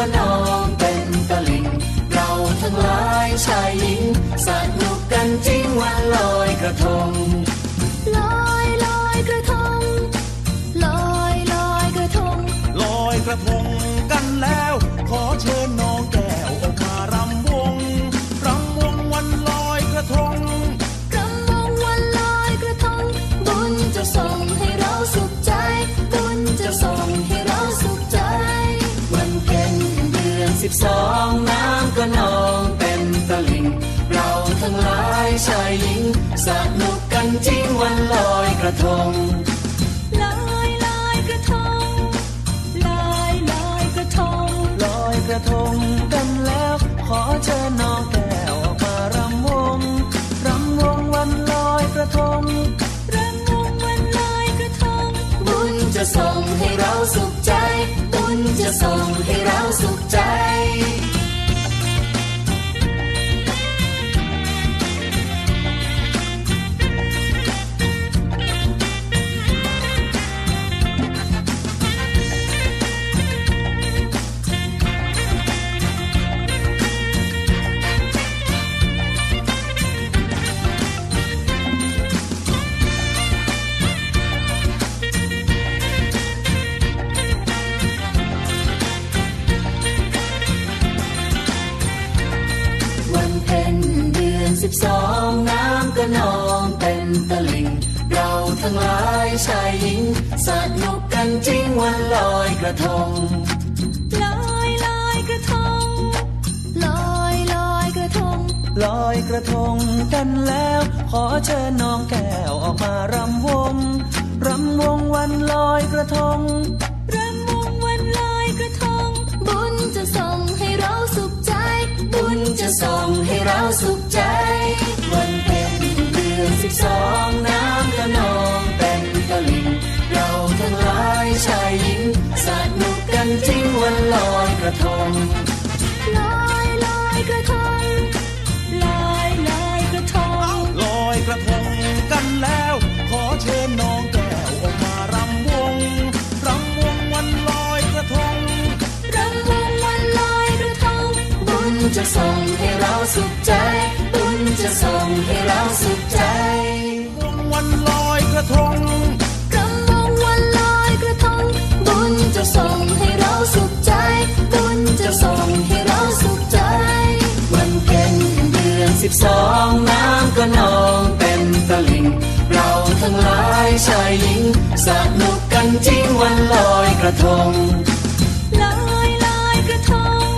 ก็นองเป็นตะลิง เราทั้งหลายชายหญิงสนุกกันจริงวันลอยกระทง สิบสองน้ำก็นองเป็นตะลิ่งเราทั้งหลายชายหญิงสนุกกันจริงวันลอยกระทงลอยลอยกระทงลอยลอยกระทงลอยกระทงกันแล้ว ขอเชิญน้องแก้วออกมารำวงรำวงวันลอยกระทงรำวงวันลอยกระทงบุญจะส่งให้เราสุขใจบุญจะส่งให้ ชายหญิง สนุกกันจริงวันลอยกระทง ลอยลอยกระทง ลอยลอยกระทง ลอยกระทงกันแล้ว ขอเชิญน้องแก้วออกมารำวง รำวงวันลอยกระทง รำวงวันลอยกระทง บุญจะส่งให้เราสุขใจ บุญจะส่งให้เราสุขใจ วันเพ็ญเดือนสิบสองน้ำก็นองเต็มต ลิง เราทั้งหลายชายหญิงสนุกกันจริงวันลอยกระทง สิบสองน้ำก็นองเต็มตลิ่งเราทั้งหลายชายหญิงสนุกกันจริงวันลอยกระทงลอยลอยกระทง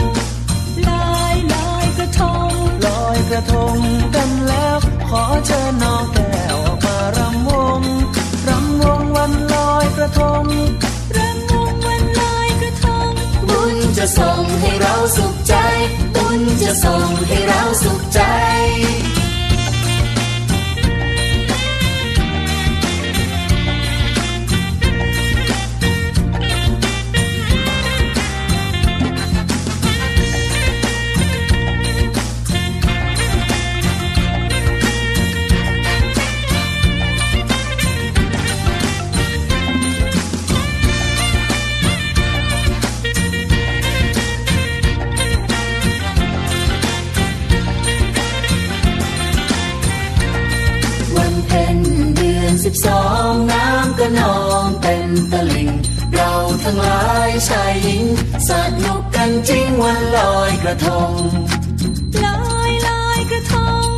ลอยลอยกระทงลอยกระทงกันแล้ว ขอเชิญน้องแก้วออกมารำวงรำวงวันลอยกระทงรำวงวันลอยกระทงบุญจะส่งให้เราสุขใจบุญจะส่งให้เราสุข ต็มตลิ่งเราทั้งหลายชายหญิง สนุกกันจริงวันลอยกระทง ลอยลอยกระทง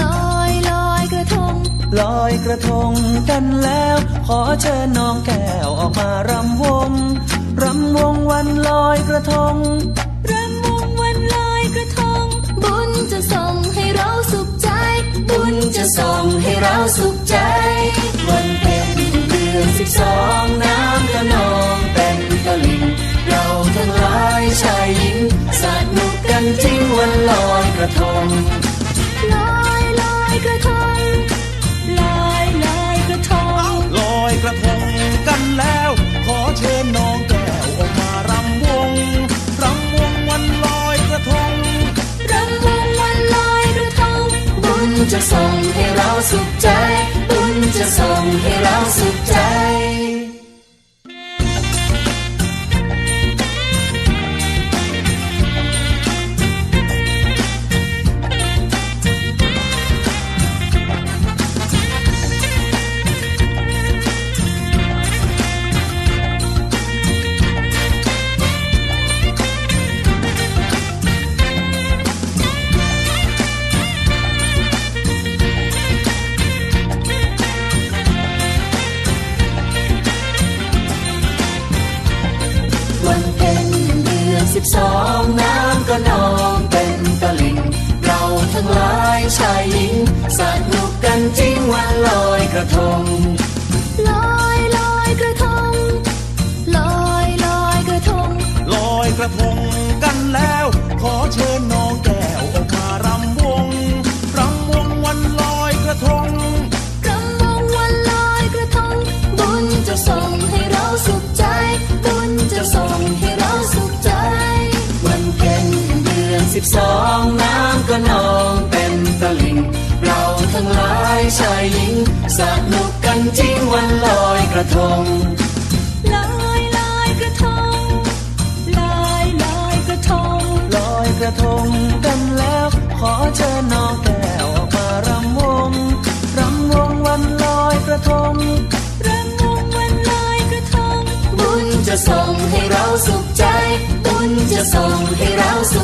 ลอยลอยกระทง ลอยกระทงกันแล้ว ขอเชิญน้องแก้วออกมารำวง รำวงวันลอยกระทง รำวงวันลอยกระทง บุญจะส่งให้เราสุขใจ บุญจะส่งให้เราสุขใจวันเพ็ญเดื อนสิบสองน้ำก็นองเต็มตลิ่งเราทั้งหลายชายหญิงสนุกกันจริงวันลอยกระทงายหญิงสนุกกันจริงวันลอยกระทง ลอยลอยกระทง ลอยลอยกระทง ลอยกระทงกันแล้ว ขอเชิญน้องแก้วออกมารำวงรำวงวันลอยกระทงรำวงวันลอยกระทง บุญจะส่งให้เราสุขใจ บุญจะส่งให้เราสุขใจ วันเพ็ญเดือนสิบสองน้ำก็นองเต็มตลิ่ง ชายหญิงสนุกกันจริงวันลอยกระทงลอยลอยกระทงลอยลอยกระทงลอยกระทงกันแล้ว ขอเชิญน้องแก้วออกมารำวงรำวงวันลอยกระทงรำวงวันลอยกระทงบุญจะส่งให้เราสุขใจ บุญจะส่งให้เราสุข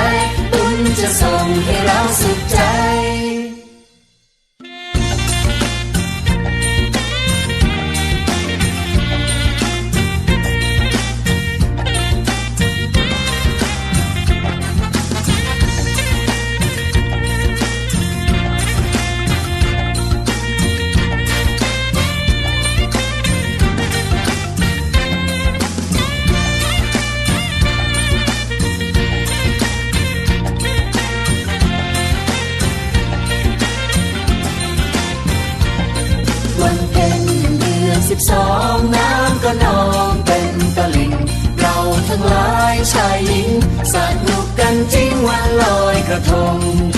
สนุกกันจริงวันลอยกระทง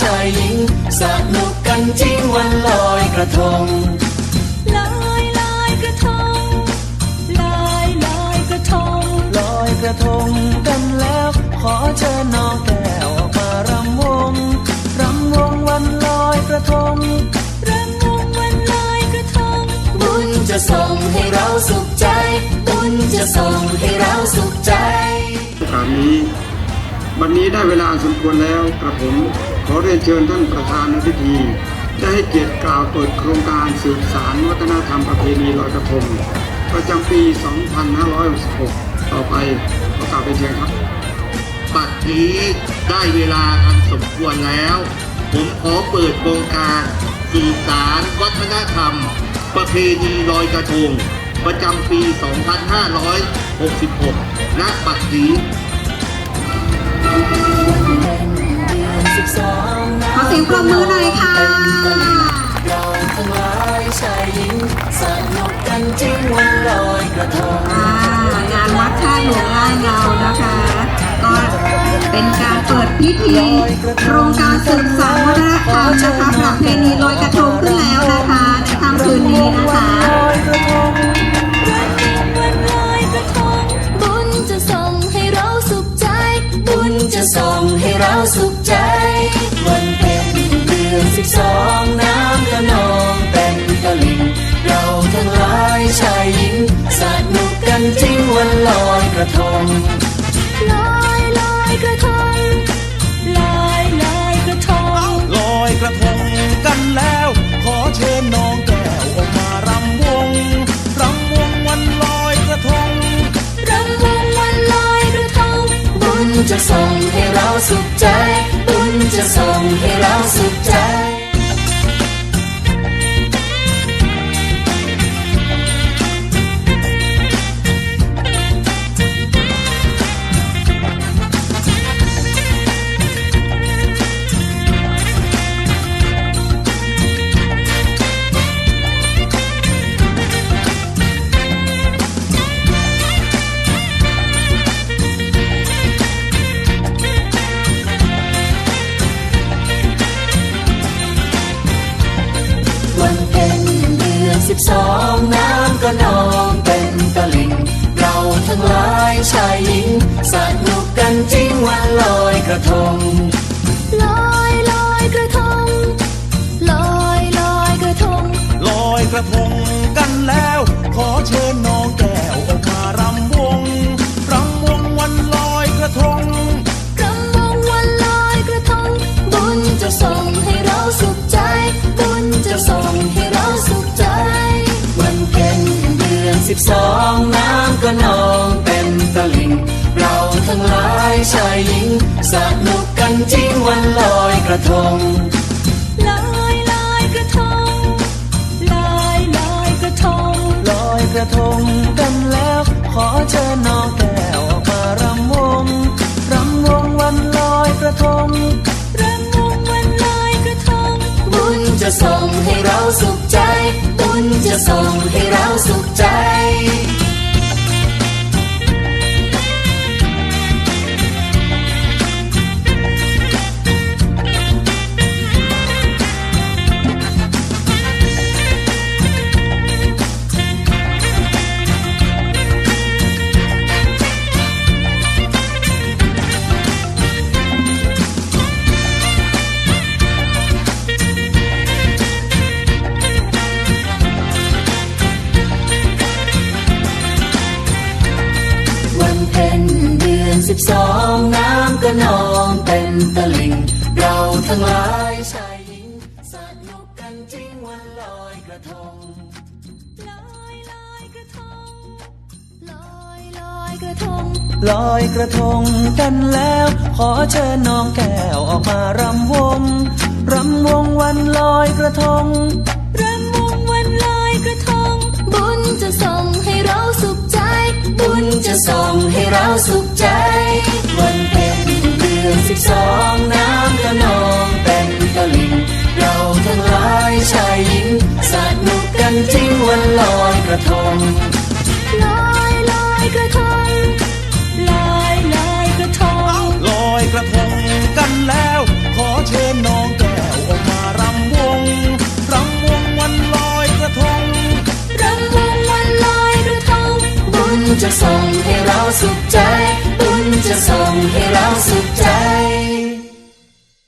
ชายหญิงสนุกกันจริงวันลอยกระทงลอยลอยกระทงลอยลอยกระทงลอยกระทงกันแล้ว ขอเชิญน้องแก้วออกมารำวงรำวงวันลอยกระทงรำวงวันลอยกระทง บุญจะส่งให้เราสุขใจ บุญจะส่งให้เราสุขใจโอกาสนี้วันนี้ได้เวลาสมควรแล้วกระผม ขอเรียนเชิญท่านประธานในพิธี ได้ให้เกียรติกล่าวเปิดโครงการสืบสารวัฒนธรรมประเพณีลอยกระทงประจำปี 2566 ต่อไปขอกล่าวเป็นเชิญครับบัดนี้ได้เวลาอันสมควรแล้ว ผมขอเปิดโครงการสืบสารวัฒนธรรม ประเพณีลอยกระทง ประจำปี 2566ณบัดนี้ขอเสี ปรบมือหน่อยค่ะเราทั้งหลายชายหญิงสนุกกันจริงวันลอยกระทงงานวัดท่าหลวงง่าเงานะคะ ก็เป็นการเปิดพิธีโครงการสืบสานวัฒนธรรมนะคะประเพณีลอยกระทงขึ้นแล้วนะคะในค่ำคืนนี้นะคะจะส่งให้เราสุขใจ ยชายหญิงสนุกกันจริงวันลอยกระทงลอยลอยกระทงลอยลอยกระทงลอยกระทงกันแล้ว ขอเชิญน้องแก้วออกมารำวงรำวงวันลอยกระทงรำวงวันลอยกระทงบุญจะส่งให้เราสุขใจ บุญจะส่งให้เราสุข ชายหญิงสนุกกันจริงวันลอยกระทง ลอยลอยกระทง ลอยลอยกระทง ลอยกระทง ระทงลอยลอยกระทงลอยลอยกระทงลอยกระทงกันแล้ว ขอเชิญน้องแก้วออกมารำวงรำวงวันลอยกระทงรำวงวันลอยกระทง บุญจะส่งให้เราสุขใจ บุญจะส่งให้เราสุขใจ ทั้งหลายชายหญิงสนุกกันจริงวันลอยกระทงลอยลอยกระทงลอยลอยกระทงลอยกระทงกันแล้ว ขอเชิญน้องแก้วออกมารำวงรำวงวันลอยกระทงรำวงวันลอยกระทง บุญจะส่งให้เราสุขใจ บุญจะส่งให้เราสุขใจวัน อนสิบสองน้ำก็นองเต็นตลิ่งเราทั้งหลายชายหญิงสนุกกันจริงวันลอยกระทงลอยลอยกระทงลอยลอยกระทงลอยกระทงกันแล้ว ขอเชิญน้องก้วออกะส่งให้เราสุขใจ บุญจะส่งให้เราสุขใจ